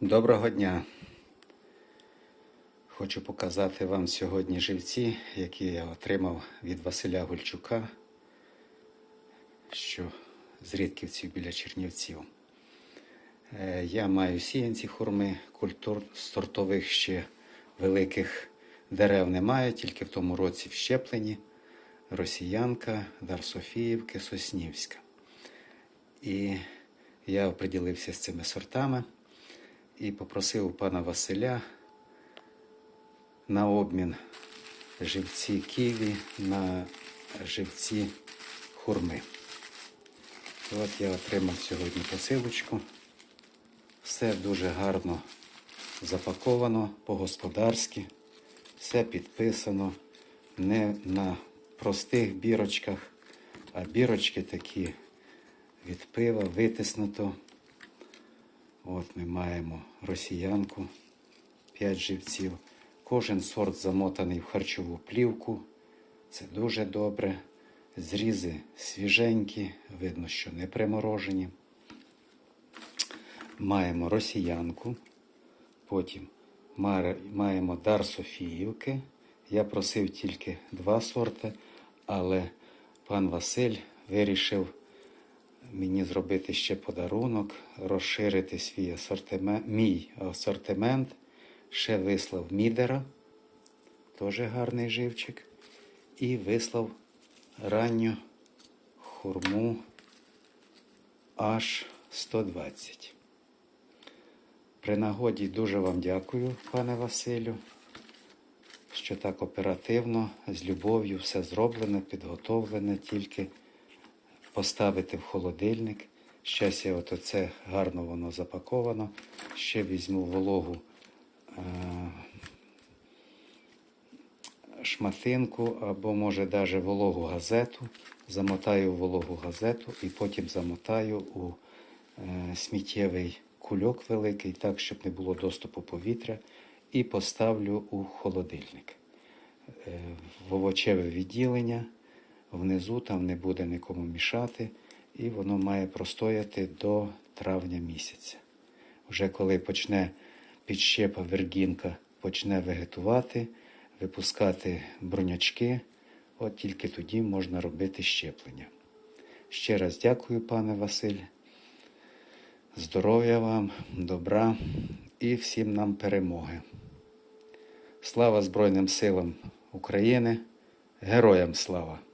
Доброго дня! Хочу показати вам сьогодні живці, які я отримав від Василя Гульчука, що з Рідківців біля Чернівців. Е, Я маю сіянці хурми, культур сортових ще великих дерев немає, тільки в тому році вщеплені Росіянка, Дар Софіївки, Соснівська. І я оприділився з цими сортами і попросив пана Василя на обмін живці ківі на живці хурми. От я отримав сьогодні посилочку. Все дуже гарно запаковано по-господарськи, все підписано не на простих бірочках, а бірочки такі від пива витиснуто. От ми маємо росіянку 5 живців. Кожен сорт замотаний в харчову плівку. Це дуже добре. Зрізи свіженькі, видно, що не приморожені. Маємо росіянку. Потім маємо дар Софіївки. Я просив тільки два сорти, але пан Василь вирішив мені зробити ще подарунок, розширити свій асортимент, мій асортимент. Ще вислав мідера, теж гарний живчик. І вислав ранню хурму аж 120. При нагоді дуже вам дякую, пане Василю, що так оперативно, з любов'ю все зроблене, підготовлене, тільки поставити в холодильник. Щас я от оце гарно воно запаковано. Ще візьму вологу е, шматинку або, може, навіть вологу газету. Замотаю вологу газету і потім замотаю у е, сміттєвий кульок великий, так, щоб не було доступу повітря, і поставлю у холодильник. Е, в овочеве відділення. Внизу там не буде нікому мішати, і воно має простояти до травня місяця. Вже коли почне підщепа вергінка, почне вегетувати, випускати бронячки, от тільки тоді можна робити щеплення. Ще раз дякую, пане Василь. Здоров'я вам, добра і всім нам перемоги. Слава Збройним силам України! Героям слава!